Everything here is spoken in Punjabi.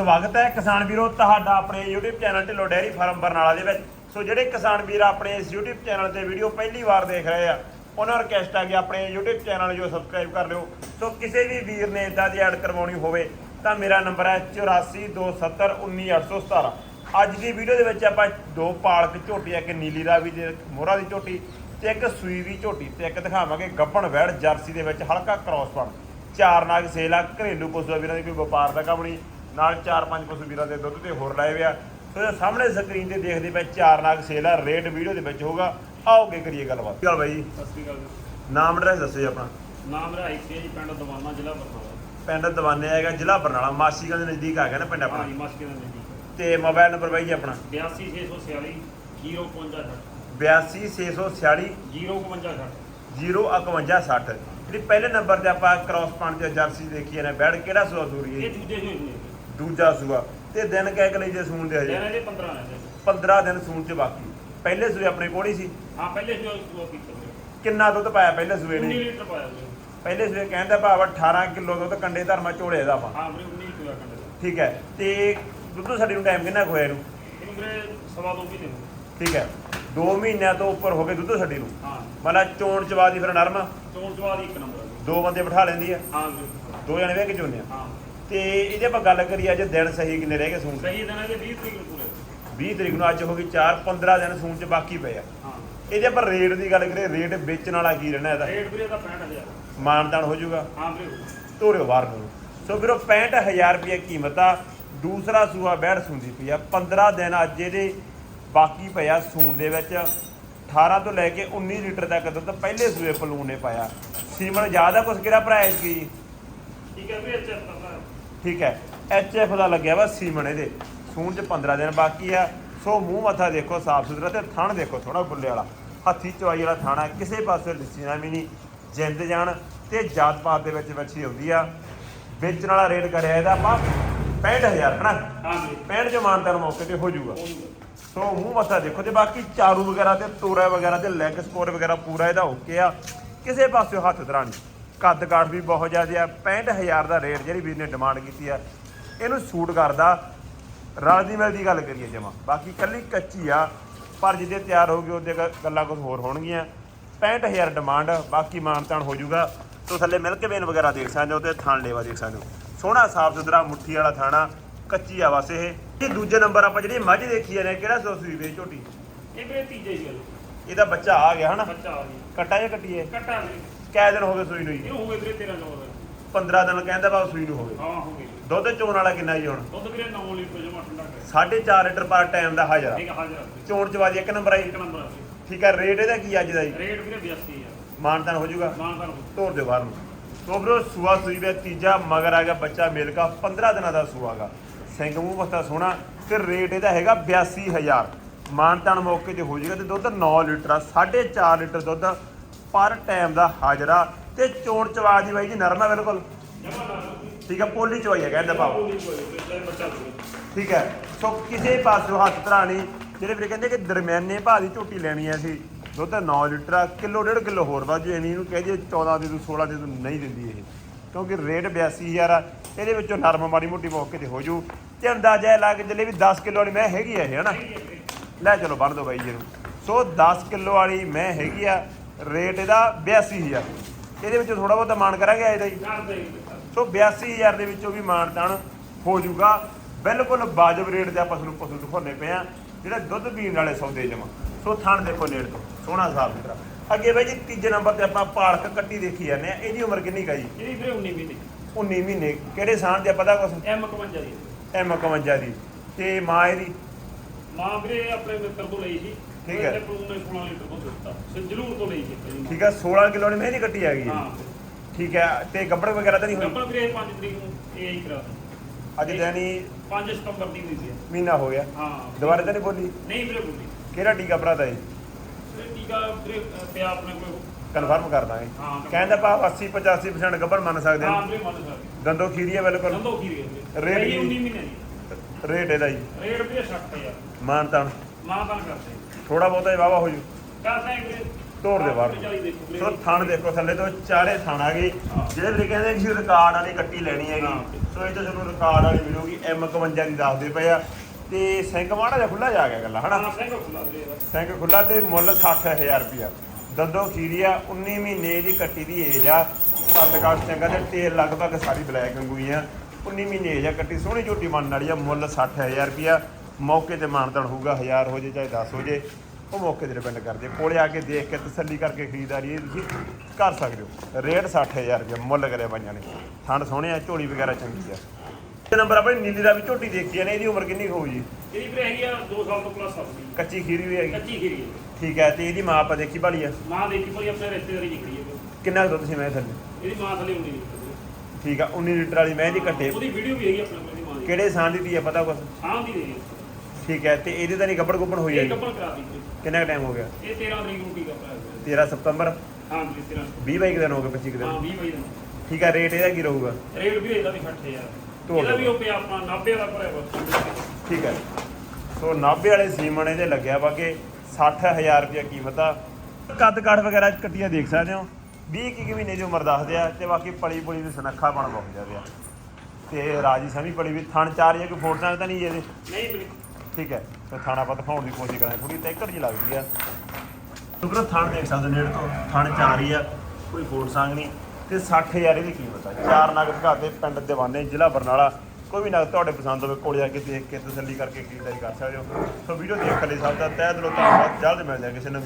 ਸਵਾਗਤ ਹੈ ਕਿਸਾਨ ਵੀਰੋ ਤੁਹਾਡਾ ਆਪਣੇ YouTube channel Dhillon dairy farm Barnala ਦੇ ਵਿੱਚ। ਸੋ ਜਿਹੜੇ ਕਿਸਾਨ ਵੀਰ ਆਪਣੇ ਇਸ YouTube ਚੈਨਲ ਤੇ ਵੀਡੀਓ ਪਹਿਲੀ ਵਾਰ ਦੇਖ ਰਹੇ ਆ, ਉਹਨਾਂ ਨੂੰ ਰਿਕਵੈਸਟ ਆ ਕਿ ਆਪਣੇ YouTube ਚੈਨਲ ਜੋ ਸਬਸਕ੍ਰਾਈਬ ਕਰ ਲਿਓ। ਸੋ ਕਿਸੇ ਵੀ ਵੀਰ ਨੇ ਇਦਾਂ ਦੀ ਐਡ ਕਰਵਾਉਣੀ ਹੋਵੇ, ਤਾਂ ਮੇਰਾ ਨੰਬਰ ਹੈ 8427191817 ਅੱਜ ਦੀ ਵੀਡੀਓ ਦੇ ਵਿੱਚ ਆਪਾਂ ਦੋ ਪਾਲਕ ਝੋਟੀ, ਇੱਕ ਨੀਲੀ ਰਾਵੀ ਦੇ ਮੋਹਰਾ ਦੀ ਝੋਟੀ ਤੇ ਇੱਕ ਸੂਈ ਦੀ ਝੋਟੀ ਤੇ ਇੱਕ ਦਿਖਾਵਾਂਗੇ ਗੱਬਣ ਵੈੜ ਜਰਸੀ ਦੇ ਵਿੱਚ ਹਲਕਾ ਕ੍ਰਾਸ ਪਣ ਚਾਰ ਨਾਗ ਸੇਲ ਆ ਘਰੇਲੂ ਪਸ਼ੂ ਆ ਵੀਰਾਂ ਦੀ, ਕੋਈ ਵਪਾਰ ਦਾ ਕੰਮ ਨਹੀਂ। ਨਾਲ ਚਾਰ ਪੰਜ ਪਸ਼ੂ ਵੀਰਾਂ ਦੇ ਦੁੱਧ ਤੇ ਹੋਰ ਲਾਏ ਹੋਏ ਆ ਸੋ ਇਹ ਸਾਹਮਣੇ ਸਕਰੀਨ ਤੇ ਦੇਖਦੇ ਪਏ ਚਾਰ ਨਾਗ ਸੇਲ ਆ ਰੇਟ ਵੀਡੀਓ ਦੇ ਵਿੱਚ ਹੋਊਗਾ। ਆਓਗੇ ਕਰੀਏ ਗੱਲਬਾਤ। ਚਲ ਬਾਈ ਜੀ? ਸਤਿ ਸ਼੍ਰੀ ਅਕਾਲ ਜੀ। ਨਾਮ ਐਡਰੈਸ ਦੱਸੋ ਜੀ ਆਪਣਾ। ਨਾਮ ਮੇਰਾ ਆਈਸੀ ਹੈ ਜੀ ਪਿੰਡ ਦਵਾਨਾ ਜ਼ਿਲ੍ਹਾ ਬਰਨਾਲਾ। ਪਿੰਡ ਦਵਾਨੇ ਹੈਗਾ ਜ਼ਿਲ੍ਹਾ ਬਰਨਾਲਾ ਮਾਸੀਗੰਜ ਦੇ ਨਜ਼ਦੀਕ ਆ ਗਿਆ ਨਾ ਪਿੰਡ ਆਪਣਾ? ਜੀ ਮਾਸਕੇ ਦਾ ਨਜ਼ਦੀਕ। ਤੇ ਮੋਬਾਈਲ ਨੰਬਰ ਬਾਈ ਜੀ ਆਪਣਾ? 82646 055 82646 055 05160 ਜਿਹੜੀ ਪਹਿਲੇ ਨੰਬਰ ਤੇ ਆਪਾਂ ਕ੍ਰਾਸ ਪਾਣ ਤੇ ਜਰਸੀ ਦੇਖੀ ਨੇ ਬੈੜ ਕਿਹੜਾ ਸੂਆ ਇਹ ਦੂਜੇ ਨੇ ਦੂਜਾ ਸੂਆ। ਤੇ ਦਿਨ ਕਹਿ ਕੇ ਲਈ ਜੇ ਸੂਣ ਦੇ ਹਜੇ ਲੈਣਾ ਇਹਦੇ 15 ਨੇ 15 ਦਿਨ ਸੂਣ ਚ ਬਾਕੀ। ਪਹਿਲੇ ਸੂਏ ਆਪਣੇ ਕੋਲ ਹੀ ਸੀ। ਹਾਂ ਪਹਿਲੇ ਉਹ ਕੀਤਾ ਜੀ ਕਿੰਨਾ ਦੁੱਧ ਪਾਇਆ ਪਹਿਲੇ ਸੂਏ 19 ਨੇ ਲੀਟਰ ਪਾਇਆ ਜੀ ਪਹਿਲੇ ਸੂਏ ਕਹਿੰਦਾ ਭਾਵ 18 ਕਿਲੋ ਦੁੱਧ ਕੰਡੇ ਧਰਮਾ ਝੋਲੇ ਦਾ ਆਪਾਂ। ਹਾਂ ਵੀਰੇ 19 ਕਿਲੋ ਕੰਡੇ ਦਾ। ਠੀਕ ਹੈ। ਤੇ ਦੁੱਧ ਸਾਡੀ ਨੂੰ ਟਾਈਮ ਕਿੰਨਾ ਕੁ ਹੋਇਆ ਇਹਨੂੰ? ਇਹਨੂੰ ਵੀਰੇ ਸਵਾ ਦੋ ਮਹੀਨੇ ਹੋ ਠੀਕ ਹੈ। 2 ਮਹੀਨਿਆਂ ਤੋਂ ਉੱਪਰ ਹੋ ਗਏ ਦੁੱਧ ਸਾਡੀ ਨੂੰ। ਹਾਂ। ਮਤਲਬ ਚੋਣ ਚਵਾ ਦੀ ਫਿਰ ਨਰਮ। ਚੋਣ ਚਵਾਦ ਇੱਕ ਨੰਬਰ। ਦੋ ਬੰਦੇ ਬਿਠਾ ਲੈਂਦੀ ਹੈ। ਹਾਂ ਵੀਰੇ। ਦੋ ਜਣੇ ਵੇ ਕੇ ਚੋਨੇ ਆ। ਹਾਂ। ਤੇ ਇਹਦੇ ਆਪਾਂ ਗੱਲ ਕਰੀਏ ਅੱਜ ਦਿਨ ਸਹੀ ਕਿੰਨੇ ਰਹਿ ਗਏ ਸੂਣ ਦੇ ਸਹੀ ਦਿਨ ਇਹਦੇ 20 ਤਰੀਕ ਨੂੰ ਪੂਰੇ। 20 ਤਰੀਕ ਨੂੰ ਅੱਜ ਹੋ ਗਈ 4 15 ਦਿਨ ਸੂਣ ਚ ਬਾਕੀ ਪਏ ਆ। ਹਾਂ। ਇਹਦੇ ਆਪਾਂ ਰੇਟ ਦੀ ਗੱਲ ਕਰੀਏ ਰੇਟ ਵੇਚਣ ਵਾਲਾ ਕੀ ਰਹਿਣਾ ਇਹਦਾ? ਰੇਟ ਵੀਰੇ ਦਾ 65000 ਮਾਨਦਾਨ ਹੋ ਜਾਊਗਾ? ਹਾਂ ਵੀਰੇ ਤੋਰਿਓ ਬਾਹਰ ਨੂੰ। ਸੋ ਵੀਰੋ 65000 ਰੁਪਏ ਕੀਮਤ ਆ। ਦੂਸਰਾ ਸੂਆ ਬੈੜ ਸੁੰਦੀ ਪਈ ਆ। 15 ਦਿਨ ਅੱਜ ਇਹਦੇ ਬਾਕੀ ਪਿਆ ਸੂਣ ਦੇ ਵਿੱਚ। 18 ਤੋਂ ਲੈ ਕੇ 19 ਲੀਟਰ ਤੱਕ ਦੁੱਧ ਪਹਿਲੇ ਸੂਏ ਪਲੂਣ ਨੇ ਪਾਇਆ। ਸੀਮਨ ਜ਼ਿਆਦਾ ਕੁਛ ਕਿਹੜਾ ਪ੍ਰਾਈਸ ਕੀ? ਠੀਕ ਹੈ ਵੀਰੇ ਅੱਛਾ ਪਤਾ ਠੀਕ ਹੈ। ਐਚ ਐਫ ਦਾ ਲੱਗਿਆ ਵਾ ਸੀਮਨ ਇਹਦੇ ਸੂਣ ਚ 15 ਦਿਨ ਬਾਕੀ ਆ। ਸੋ ਮੂੰਹ ਮੱਥਾ ਦੇਖੋ ਸਾਫ਼ ਸੁਥਰਾ ਤੇ ਥਣ ਦੇਖੋ ਥੋੜਾ ਬੁੱਲੇ ਵਾਲਾ। ਹੱਥੀ ਚਵਾਈ ਵਾਲਾ ਥਾਣਾ ਕਿਸੇ ਪਾਸੇ ਲਿਸੀਆਂ ਵੀ ਨਹੀਂ। ਜਿੰਦ ਜਾਣ ਤੇ ਜਾਤ ਪਾਤ ਦੇ ਵਿੱਚ ਵੱਛੀ ਆਉਂਦੀ ਆ। ਵੇਚਣ ਵਾਲਾ ਰੇਟ ਕਰਿਆ ਇਹਦਾ ਆਪਾਂ 65000 ਹਨਾ? ਹਾਂ ਵੀਰੇ 65 ਜੋ ਮਾਨਤਾਨ ਮੌਕੇ ਤੇ ਹੋ ਜਾਊਗਾ। ਸੋ ਮੂੰਹ ਮੱਥਾ ਦੇਖੋ ਤੇ ਬਾਕੀ ਚਾਰੂ ਵਗੈਰਾ ਤੇ ਤੋਰਾ ਵਗੈਰਾ ਤੇ ਲੈਗ ਸਕੋਰ ਵਗੈਰਾ ਪੂਰਾ ਇਹਦਾ ਓਕੇ ਆ। ਕਿਸੇ ਪਾਸਿਓਂ ਹੱਥ ਧਰਾਣੀ ਕੱਦ ਕਾਠ ਵੀ ਬਹੁਤ ਜ਼ਿਆਦਾ ਆ 65000 ਦਾ ਰੇਟ ਜਿਹੜੀ ਵੀਰ ਨੇ ਡਿਮਾਂਡ ਕੀਤੀ ਆ, ਇਹਨੂੰ ਸੂਟ ਕਰਦਾ ਰਲਦੀ ਮਿਲਦੀ ਗੱਲ ਕਰੀਏ ਜਮਾ। ਬਾਕੀ ਕੱਲੀ ਕੱਚੀ ਆ, ਪਰ ਜਿਹਦੇ ਤਿਆਰ ਹੋ ਗਏ ਉਹਦੇ ਗੱਲਾਂ ਕੁਝ ਹੋਰ ਹੋਣਗੀਆਂ। 65000 ਡਿਮਾਂਡ ਬਾਕੀ ਮਾਨਤਾਨ ਹੋ ਜਾਊਗਾ। ਤੋ ਥੱਲੇ ਮਿਲਕ ਵੇਨ ਵਗੈਰਾ ਦੇਖ ਸਕਦੇ ਹੋ ਤੇ ਥਾਣ ਲੇਵਾ ਦੇਖ ਸਕਦੇ। ਹੋ ਸੋਹਣਾ ਸਾਫ਼ ਸੁਥਰਾ ਮੁੱਠੀ ਵਾਲਾ ਥਾਣਾ, ਕੱਚੀ ਆ ਬਸ ਇਹ। ਇਹ ਦੂਜੇ ਨੰਬਰ ਆਪਾਂ ਜਿਹੜੀ ਮੱਝ ਦੇਖੀ ਆ ਕਿਹੜਾ ਸੋਸੀ ਵੇ ਝੋਟੀ? ਇਹ ਵੀਰੇ ਤੀਜੇ ਹੀ ਗੱਲ ਇਹਦਾ ਬੱਚਾ ਆ ਗਿਆ ਹਨਾ? ਬੱਚਾ ਆ ਗਿਆ। ਕੱਟਾ ਜਾਂ ਕੱਟੀਏ? ਕੱਟਾ ਵੀਰੇ ਕੈ ਦਿਨ ਹੋ ਗਏ ਸੂਈ ਨੂੰ ਜੀ? ਇਹ ਹੋ ਗਏ ਵੀਰੇ 13 ਨੌ ਦਾ 15 ਦਿਨ ਕਹਿੰਦਾ ਬਾ ਸੂਈ ਨੂੰ ਹੋ ਗਏ। ਹਾਂ ਹੋ ਗਏ ਦੁੱਧ ਚੋਣ ਵਾਲਾ ਕਿੰਨਾ ਜੀ ਹੁਣ? ਦੁੱਧ ਵੀਰੇ 9 ਲੀਟਰ ਜਮਾ ਠੰਡਾ ਕਰ। 4.5 ਲੀਟਰ ਪਰ ਟਾਈਮ ਦਾ ਹਾਜ਼ਰ। ਠੀਕ ਹੈ ਹਾਜ਼ਰ। ਆ ਵੀਰੇ। ਚੋਣ ਚਵਾਦੀ ਇੱਕ ਨੰਬਰ ਆਈ ਇੱਕ ਨੰਬਰ ਆ ਵੀਰੇ। ਠੀਕ ਹੈ ਰੇਟ ਇਹਦਾ ਕੀ ਅੱਜ ਦਾ ਜੀ? ਰੇਟ ਵੀਰੇ 82 ਆ। ਮਾਨਤਾਨ ਹੋ ਜਾਊਗਾ। ਮਾਨਦਾਰ ਤੋਰ ਦੇ ਬਾਹਰ ਨੂੰ। ਸੋ ਬਰੋ ਸੂਆ ਸੂਈ ਵੇ ਤੀਜਾ ਮਗਰ ਆ ਗਿਆ ਬੱਚਾ ਮਿਲਕਾ। 15 ਦਿਨਾਂ ਦਾ ਸੂਆਗਾ ਸਿੰਘ ਮੂੰਹ ਮੱਥਾ ਸੋਹਣਾ ਤੇ ਰੇਟ ਇਹਦਾ ਹੈਗਾ 82000 ਮਾਨਤਾਨ ਮੌਕੇ ਤੇ ਹੋ ਜਾਏਗਾ ਤੇ ਦੁੱਧ 9 ਲੀਟਰ ਆ 4.5 ਲੀਟਰ ਦੁੱਧ ਪਰ ਟਾਈਮ ਦਾ ਹਾਜ਼ਰਾ ਤੇ ਚੋਣ ਚਵਾ ਦੀ ਬਾਈ ਜੀ ਨਰਮ ਬਿਲਕੁਲ। ਠੀਕ ਹੈ ਪੋਲੀ ਚਵਾਈ ਹੈ ਕਹਿੰਦਾ ਭਾਵ। ਠੀਕ ਹੈ ਸੋ ਕਿਸੇ ਪਾਸੋਂ ਹੱਥ ਧਰਾਣੀ ਜਿਹੜੇ ਵੀਰੇ ਕਹਿੰਦੇ ਕਿ ਦਰਮਿਆਨੇ ਭਾਅ ਦੀ ਝੋਟੀ ਲੈਣੀ ਹੈ ਅਸੀਂ ਦੁੱਧ 9 ਲੀਟਰ ਆ ਕਿਲੋ ਡੇਢ ਕਿਲੋ ਹੋਰ ਵਾਜੂ ਐਵੇਂ ਇਹਨੂੰ ਕਹਿ ਜੇ 14 ਦੇ ਦੂ 16 ਦੇ ਦੂ ਨਹੀਂ ਦਿੰਦੀ ਇਹ। ਕਿਉਂਕਿ ਰੇਟ 82000 ਆ ਇਹਦੇ ਵਿੱਚੋਂ ਨਰਮ ਮਾੜੀ ਮੋਟੀ ਮੌਕੇ ਤੇ ਹੋ ਜੂ। ਤੇ ਅੰਦਾਜ਼ਾ ਲਾ ਕੇ ਚੱਲੇ ਵੀ 10 ਕਿਲੋ ਵਾਲੀ ਮੈਂ ਹੈਗੀ ਆ ਇਹ ਹਨਾ? ਲੈ ਚਲੋ ਬੰਨ ਦੋ ਬਾਈ ਜੀ ਨੂੰ। ਸੋ 10 ਕਿਲੋ ਵਾਲੀ ਮੈਂ ਹੈਗੀ ਆ ਰੇਟ ਇਹਦਾ 82000 ਇਹਦੇ ਵਿੱਚੋਂ ਥੋੜਾ ਬਹੁਤਾ ਮਾਨ ਕਰਾਂਗੇ ਇਹਦਾ ਹੀ ਦੇ। ਸੋ 82000 ਦੇ ਵਿੱਚੋਂ ਵੀ ਮਾਨਤਾਨ ਹੋ ਜਾਊਗਾ। ਬਿਲਕੁਲ ਵਾਜਬ ਰੇਟ ਤੇ ਆਪਾਂ ਤੁਹਾਨੂੰ ਪਸ਼ੂ ਦਿਖਾਉਂਦੇ ਪਏ ਆ ਜਿਹੜਾ ਦੁੱਧ ਪੀਣ ਵਾਲੇ ਸੌਦੇ ਜਮਾ। ਸੋ ਥਣ ਦੇਖੋ ਨੇੜ ਤੋਂ ਸੋਹਣਾ ਸਾਫ਼ ਸੁਥਰਾ ਅੱਗੇ ਬਾਈ ਜੀ ਤੀਜੇ ਨੰਬਰ ਤੇ ਆਪਾਂ ਪਾਲਕ ਕੱਟੀ ਦੇਖੀ ਜਾਂਦੇ ਆ। ਇਹਦੀ ਉਮਰ ਕਿੰਨੀ ਕਾ ਜੀ? ਇਹਦੀ ਵੀਰੇ 19 ਮਹੀਨੇ। 19 ਮਹੀਨੇ। ਕਿਹੜੇ ਸਾਲ ਦੇ ਪਤਾ ਕੁਛ? ਐਮ 51 ਦੀ। ਐਮ 51 ਦੀ। ਤੇ ਮਾਂ ਇਹਦੀ? ਮਾਂ ਵੀਰੇ ਆਪਣੇ ਮਿੱਤਰ ਤੋਂ ਲਈ ਸੀ। ਠੀਕ ਹੈ। ਇਹਨੇ ਪਲੂਨ ਨੇ 16 ਲੀਟਰ ਦੁੱਧ ਦਿੱਤਾ। ਸੰਜਲੂਰ ਤੋਂ ਲਈ ਸੀ ਪਹਿਲੀ ਮਾਂ। ਠੀਕ ਹੈ 16 ਕਿਲੋ ਦੀ ਮਹਿੰਦੀ ਕੱਟੀ ਹੈਗੀ ਹਾਂ ਹੈ। ਠੀਕ ਹੈ ਤੇ ਗੱਬੜ ਵਗੈਰਾ ਤਾਂ ਨਹੀਂ ਹੋਈ? ਨੰਬਰ ਵੀਰੇ 5 ਤਰੀਕ ਨੂੰ ਇਹ ਹੀ ਕਰਾ ਅੱਜ ਦੇਣੀ 5 ਸਤੰਬਰ ਦੀ ਹੋਈ ਸੀ ਮਹੀਨਾ ਹੋ ਗਿਆ। ਹਾਂ। ਦੁਬਾਰਾ ਤਾਂ ਨਹੀਂ ਬੋਲੀ? ਨਹੀਂ ਵੀਰੇ ਬੋਲੀ। ਕਿਹੜਾ ਟੀਕਾ ਭਰਾਤਾ ਜੀ ਵੀਰੇ ਟੀਕਾ ਵੀਰੇ ਅ, ਪਿਆ ਆਪਣੇ ਕੋਲ। ਕਨਫਰਮ ਕਰ ਦਾਂਗੇ। ਹਾਂ ਕਹਿੰਦਾ ਪਾ 80 85% ਗੱਬੜ ਮੰਨ ਸਕਦੇ ਹਾਂ ਹਾਂ ਵੀਰੇ ਮੰਨ ਸਕਦੇ। ਦੰਦੋ ਖੀਰੀ ਹੈ ਬਿਲਕੁਲ। ਨੰਦੋ ਖੀਰ ਗਏ ਵੀਰੇ। ਰੇਟ ਇਹੀ ਕੀ? 19 ਮਹੀਨੇ ਦੀ। ਰੇਟ ਇਹਦਾ ਜੀ। ਰੇਟ ਵੀਰੇ 60000 ਮਾਨਤਾਨ ਮਾਂ ਤਾਂ। ਕਰਦੇ ਥੋੜਾ ਬਹੁਤਾ ਹੀ ਵਾਵਾ ਹੋ ਜੂ। ਕਰਦੇ ਵੀਰੇ ਤੋੜ ਦੇ ਬਾਹਰ। ਸੋ ਥਣ ਦੇਖੋ ਥੱਲੇ ਤੋਂ ਚਾਰੇ ਥਣ ਆ ਗਏ ਜਿਹੜੇ ਵੀਰੇ ਕਹਿੰਦੇ ਕਿ ਰਿਕਾਰਡ ਵਾਲੀ ਕੱਟੀ ਲੈਣੀ ਹੈਗੀ। ਸੋ ਇਹ ਤਾਂ ਤੁਹਾਨੂੰ ਰਿਕਾਰਡ ਵਾਲੀ ਮਿਲੂਗੀ M51 ਦੀ ਦੱਸਦੇ ਪਏ ਆ। ਤੇ ਸਿੰਘ ਮਾੜਾ ਜਿਹਾ ਖੁੱਲਾ ਜਾ ਗਿਆ ਗੱਲਾਂ ਹਨਾ? ਸਿੰਘ ਖੁੱਲਾ ਤੇ ਮੁੱਲ 60000 ਰੁਪਿਆ ਦੰਦੋ ਖੀਰੀ ਆ 19 ਮਹੀਨੇ ਦੀ ਕੱਟੀ ਦੀ ਏਜ ਆ। ਸੱਤਕਾਲ ਸਿੰਘਾਂ ਦੇ ਟੇਲ ਲਗਭਗ ਸਾਰੀ ਬਲੈਕ ਵਾਂਗੂਈ ਆ। 19 ਮਹੀਨੇ ਏਜ ਆ ਕੱਟੀ ਸੋਹਣੀ ਝੋਟੀ ਮੰਨ ਵਾਲੀ ਆ ਮੁੱਲ 60000 ਰੁਪਿਆ ਮੌਕੇ ਤੇ ਮਾਨਤਨ ਹੋਊਗਾ 1000 ਹੋ ਜੇ ਚਾਹੇ 10 ਹੋ ਜੇ। ਉਹ ਮੌਕੇ ਤੇ ਡਿਪੈਂਡ ਕਰਦੇ ਆ। ਕੋਲੇ ਆ ਕੇ ਦੇਖ ਕੇ ਤਸੱਲੀ ਕਰਕੇ ਖਰੀਦਦਾਰੀ ਇਹ ਤੁਸੀਂ ਕਰ ਸਕਦੇ ਹੋ। ਰੇਟ 60000 ਰੁਪਏ ਮੁੱਲ ਕਰਿਆ ਬਾਈਆਂ ਨੇ। ਥਣ ਸੋਹਣੇ ਆ ਝੋਲੀ ਵਗੈਰਾ ਚੰਗੀ ਆ। ਇਹ ਨੰਬਰ ਆਪਣੀ ਨੀਲੀ ਦਾ ਵੀ ਝੋਟੀ ਦੇਖੀ ਆ ਨੇ ਇਹਦੀ ਉਮਰ ਕਿੰਨੀ ਹੋਊ ਜੀ? ਇਹਦੀ ਵੀਰੇ ਹੈਗੀ ਆ 2 ਸਾਲ ਤੋਂ ਪਲੱਸ ਆਪਣੀ ਕੱਚੀ ਖੀਰੀ ਵੀ ਹੈਗੀ। ਕੱਚੀ ਖੀਰੀ ਹੈ ਠੀਕ ਹੈ ਤੇ ਇਹਦੀ ਮਾਂ ਆਪਾਂ ਦੇਖੀ ਭਾਲੀ ਆ? ਮਾਂ ਦੇਖੀ ਭਾਈ ਆਪਣੇ ਰਿਸ਼ਤੇਦਾਰੀ ਨਿਕਲੀ ਹੈ ਕਿੰਨਾ ਦੁੱਧ ਸੀ ਮੈਂ ਥੱਲੇ? ਇਹਦੀ ਮਾਂ ਥੱਲੇ ਹੁੰਦੀ ਨਹੀਂ ਠੀਕ ਆ 19 ਲੀਟਰ ਵਾਲੀ ਮੈਂ ਦੀ ਕੱਟੇ। ਉਹਦੀ ਵੀਡੀਓ ਵੀ ਹੈਗੀ ਆਪਣੇ ਕੋਲ ਦੀ ਮਾਂ ਦੀ ਕਿਹੜੇ ਸਾਂ ਦੀ ਤੀ ਆ ਪਤਾ ਕੁਛ? ਹਾਂ ਦੀ ਰਹੀ ਠੀਕ ਹੈ ਤੇ ਇਹਦੇ ਤਾਂ ਨਹੀਂ ਗੱਬੜ ਗੁੱਬੜ ਹੋਈ ਹੈ ਇਹ ਜੀ? ਕੱਪਲ ਕਰਾ ਦੀ ਵੀਰੇ। ਕਿੰਨਾ ਟਾਈਮ ਹੋ ਗਿਆ? ਇਹ 13 ਤਰੀਕ ਨੂੰ ਟੀਕਾ ਪਾਇਆ ਹੋਇਆ 13 ਸਤੰਬਰ? ਹਾਂ ਜੀ 13 20 ਬਾਈ ਦਿਨ ਹੋ ਗਏ 25 ਕੁ ਹਾਂ ਦਿਨ 20 ਵਜੇ ਦਾ ਠੀਕ ਹੈ ਰੇਟ ਇਹਦਾ ਕੀ ਰਹੂਗਾ? ਰੇਟ ਵੀ ਇਹਦਾ ਵੀ 60000 ਤੋੜ ਇਹਦਾ ਵੀ। ਉਹ ਪਿਆ ਆਪਣਾ 90 ਦਾ ਭਰਿਆ ਵਾ। ਠੀਕ ਹੈ ਸੋ 90 ਵਾਲੇ ਸੀਮਨ ਇਹਦੇ ਲੱਗਿਆ ਵਾ ਕਿ 60000 ਰੁਪਏ ਕੀਮਤ ਆ। ਕੱਦ ਕਾਠ ਵਗੈਰਾ ਕੱਟੀਆਂ ਦੇਖ ਸਕਦੇ ਹੋ? 20 ਕੀ ਮਹੀਨੇ ਦੀ ਉਮਰ ਦੱਸਦੇ ਆ ਤੇ ਬਾਕੀ ਪਲੀ ਪੁਲੀ ਦੀ ਸੁਨੱਖਾ ਬਣ ਬਹੁਤ ਜਾਂਦੇ ਆ। ਤੇ ਰਾਜੀ ਸਮੀ ਪਲੀ ਵੀ ਥਣ ਚਾਰ ਜਾਂ ਕੋਈ ਫੋਟਾਂ ਤਾਂ ਨਹੀਂ ਇਹਦੇ? ਨਹੀਂ ਵੀਰੇ ਠੀਕ ਹੈ ਤੇ ਥਾਣਾ ਆਪਾਂ ਦਿਖਾਉਣ ਦੀ ਕੋਸ਼ਿਸ਼ ਕਰਾਂਗੇ। ਥੋੜੀ ਟੈਕਰ ਜੀ ਲੱਗਦੀ ਆ। ਤੁਗਰ ਥਾਣ ਦੇਖ ਸਕਦੇ ਨੇੜੇ ਤੋਂ ਥਾਣ ਚਾਰ ਹੀ ਆ ਕੋਈ ਫੋੜ ਸੰਗ ਨਹੀਂ। ਤੇ 60000 ਇਹਦੀ ਕੀਮਤ ਆ ਚਾਰ ਨਗ ਘਾਤੇ ਪਿੰਡ ਦੀਵਾਨੇ ਜ਼ਿਲ੍ਹਾ ਬਰਨਾਲਾ। ਕੋਈ ਵੀ ਨਗ ਤੁਹਾਡੇ ਪਸੰਦ ਹੋਵੇ ਕੋਲੇ ਆ ਕੇ ਦੇਖ ਕੇ ਤਸੱਲੀ ਕਰਕੇ ਖਰੀਦਦਾਰੀ ਕਰ ਸਕਦੇ ਹੋ। ਸੋ ਵੀਡੀਓ ਦੇਖ ਲਈ ਸਭ ਦਾ। ਤਹਿ ਦਿਲੋਂ ਧੰਨਵਾਦ। ਜਲਦ ਮਿਲਦੇ ਹਾਂ ਕਿਸੇ ਨਵੀਂ